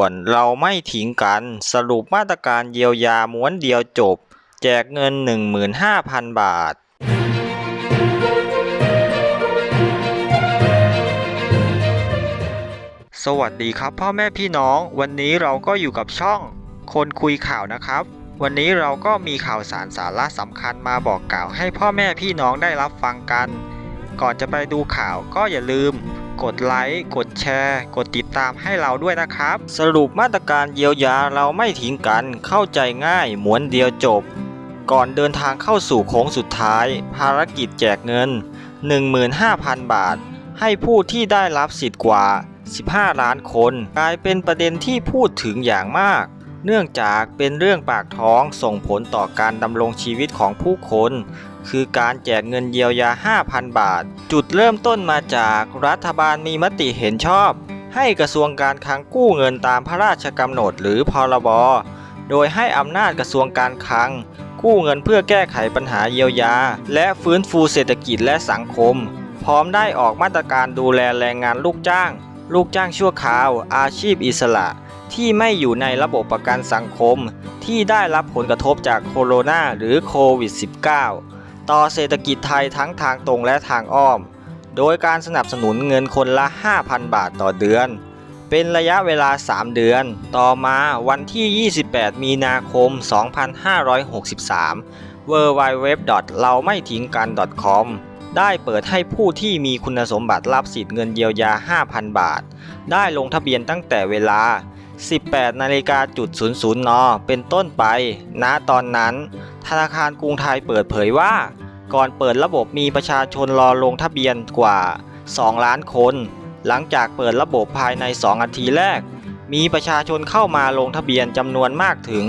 ด่วนเราไม่ทิ้งกันสรุปมาตรการเยียวยาม้วนเดียวจบ แจกเงิน 15,000 บาทสวัสดีครับพ่อแม่พี่น้อง วันนี้เราก็อยู่กับช่อง คนคุยข่าวนะครับ วันนี้เราก็มีข่าวสารสาระสำคัญมาบอกกล่าวให้พ่อแม่พี่น้องได้รับฟังกัน ก่อนจะไปดูข่าวก็อย่าลืม กดไลค์ กดแชร์ กดติดตามให้เราด้วยนะครับ สรุปมาตรการเยียวยาเราไม่ทิ้งกัน เข้าใจง่ายมวนเดียวจบ ก่อนเดินทางเข้าสู่โค้งสุดท้าย ภารกิจแจกเงิน 15,000 บาท ให้ผู้ที่ได้รับสิทธิ์กว่า 15 ล้านคน กลายเป็นประเด็นที่พูดถึงอย่างมาก เนื่องจากเป็นเรื่องปากท้องส่งผลต่อการดำรงชีวิตของผู้คน คือการแจกเงินเยียวยา 5,000 บาท จุดเริ่มต้นมาจากรัฐบาลมีมติเห็นชอบ ให้กระทรวงการคลังกู้เงินตามพระราชกำหนดหรือพรบ โดยให้อำนาจกระทรวงการคลัง กู้เงินเพื่อแก้ไขปัญหาเยียวยา และฟื้นฟูเศรษฐกิจและสังคม พร้อมได้ออกมาตรการดูแลแรงงานลูกจ้าง ลูกจ้างชั่วคราว อาชีพอิสระ ที่ไม่อยู่ในระบบประกันสังคม ที่ได้รับผลกระทบจากโคโรนาหรือโควิด -19 ต่อเศรษฐกิจไทยทั้งทางตรงและทางอ้อม โดยการสนับสนุนเงินคนละ 5,000 บาทต่อเดือน เป็นระยะเวลา 3 เดือน ต่อมาวันที่ 28 มีนาคม 2563 w w w เราไม่ทิ้งกัน .com ได้เปิดให้ผู้ที่มีคุณสมบัติรับสิทธิ์เงินเยียวยา 5,000 บาท ได้ลงทะเบียนตั้งแต่เวลา 18นาฬิกาจุด00 น เป็นต้นไป ณ ตอนนั้น ธนาคารกรุงไทยเปิดเผยว่า ก่อนเปิดระบบมีประชาชนรอลงทะเบียนกว่า 2 ล้านคน หลังจากเปิดระบบภายใน 2 นาทีแรก มีประชาชนเข้ามาลงทะเบียนจำนวนมากถึง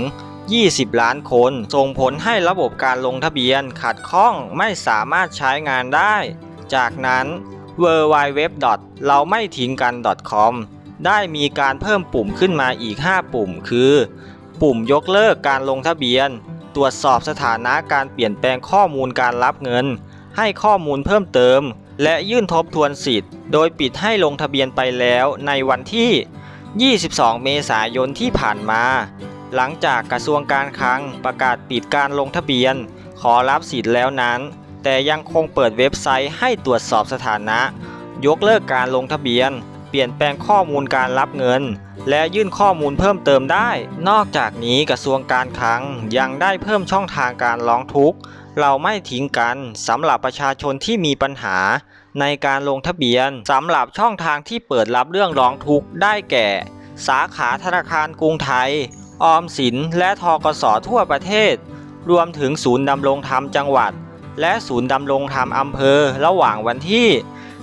20 ล้านคน ส่งผลให้ระบบการลงทะเบียนขัดข้องไม่สามารถใช้งานได้ จากนั้น w w w เราไม่ทิ้งกัน .com ได้มีการเพิ่มปุ่มขึ้นมาอีก 5 ปุ่ม คือ ปุ่มยกเลิกการลงทะเบียน ตรวจสอบสถานะการเปลี่ยนแปลงข้อมูลการรับเงิน ให้ข้อมูลเพิ่มเติม และยื่นทบทวนสิทธิ์ โดยปิดให้ลงทะเบียนไปแล้วในวันที่ 22 เมษายนที่ผ่านมา หลังจากกระทรวงการคลังประกาศปิดการลงทะเบียน ขอรับสิทธิ์แล้วนั้น แต่ยังคงเปิดเว็บไซต์ให้ตรวจสอบสถานะ ยกเลิกการลงทะเบียน เปลี่ยนแปลงข้อมูลการรับเงิน และยื่นข้อมูลเพิ่มเติมได้ นอกจากนี้กระทรวงการคลังยังได้เพิ่มช่องทางการร้องทุกข์ เราไม่ทิ้งกันสำหรับประชาชนที่มีปัญหา ในการลงทะเบียนสำหรับช่องทางที่เปิดรับเรื่องร้องทุกข์ได้แก่ สาขาธนาคารกรุงไทย ออมสิน และทกสทั่วประเทศ รวมถึงศูนย์ดำรงธรรมจังหวัด และศูนย์ดำรงธรรมอำเภอระหว่างวันที่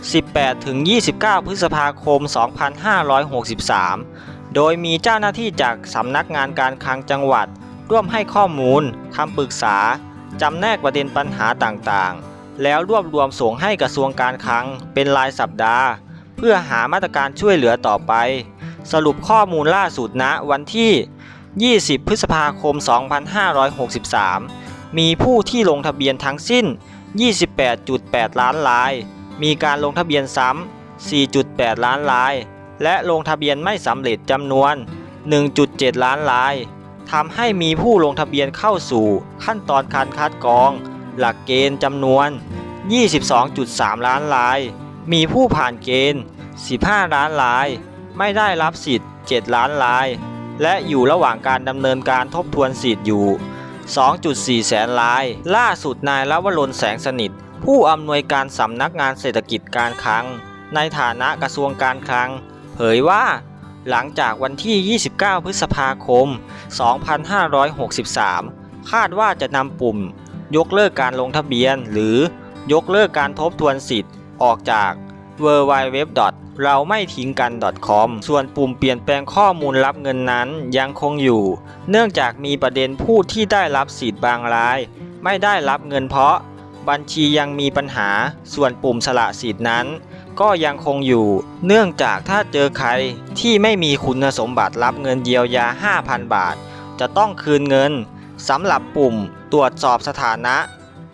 18 ถึง 29 พฤษภาคม 2563 โดยมีเจ้าหน้าที่จากสำนักงานการคลังจังหวัด ร่วมให้ข้อมูลคำปรึกษา จำแนกประเด็นปัญหาต่างๆ แล้วรวบรวมส่งให้กระทรวงการคลังเป็นรายสัปดาห์ เพื่อหามาตรการช่วยเหลือต่อไป สรุปข้อมูลล่าสุดณวันที่ 20 พฤษภาคม 2563 มีผู้ที่ลงทะเบียนทั้งสิ้น 28.8 ล้านราย มีการลงทะเบียนซ้ำ 4.8 ล้านราย และลงทะเบียนไม่สำเร็จจำนวน 1.7 ล้านรายทำให้มีผู้ลงทะเบียนเข้าสู่ขั้นตอนการคัดกรอง หลักเกณฑ์จำนวน 22.3 ล้านราย มีผู้ผ่านเกณฑ์ 15 ล้านราย ไม่ได้รับสิทธิ์ 7 ล้านราย และอยู่ระหว่างการดำเนินการทบทวนสิทธิ์อยู่ 2.4 แสนราย ล่าสุดนายละวรนแสงสนิท ผู้อำนวยการสำนักงานเศรษฐกิจการคลัง ในฐานะกระทรวงการคลัง เผยว่า หลังจากวันที่ 29 พฤษภาคม 2563 คาดว่าจะนำปุ่ม ยกเลิกการลงทะเบียน หรือยกเลิกการทบทวนสิทธิ์ออกจาก w w w เราไม่ทิ้งกัน .com ส่วนปุ่มเปลี่ยนแปลงข้อมูลรับเงินนั้นยังคงอยู่ เนื่องจากมีประเด็นผู้ที่ได้รับสิทธิ์บางราย ไม่ได้รับเงินเพราะ บัญชียังมีปัญหา ส่วนปุ่มสละสิทธิ์นั้น ก็ยังคงอยู่ เนื่องจากถ้าเจอใครที่ไม่มีคุณสมบัติรับเงินเยียวยา 5,000 บาท จะต้องคืนเงินสำหรับปุ่มตรวจสอบสถานะ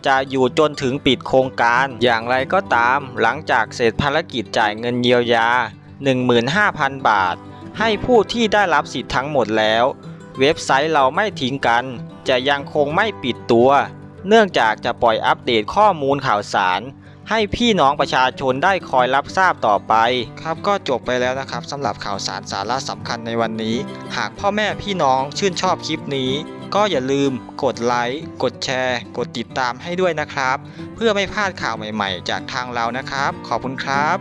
จะอยู่จนถึงปิดโครงการ อย่างไรก็ตาม หลังจากเสร็จภารกิจจ่ายเงินเยียวยา 15,000 บาท ให้ผู้ที่ได้รับสิทธิ์ทั้งหมดแล้ว เว็บไซต์เราไม่ทิ้งกัน จะยังคงไม่ปิดตัว เนื่องจากจะปล่อยอัปเดตข้อมูลข่าวสาร ให้พี่น้องประชาชนได้คอยรับทราบต่อไป ครับก็จบไปแล้วนะครับสำหรับข่าวสารสาระสำคัญในวันนี้ หากพ่อแม่พี่น้องชื่นชอบคลิปนี้ ก็อย่าลืมกดไลค์กดแชร์ กดติดตามให้ด้วยนะครับ เพื่อไม่พลาดข่าวใหม่ ๆ จากทางเรานะครับ ขอบคุณครับ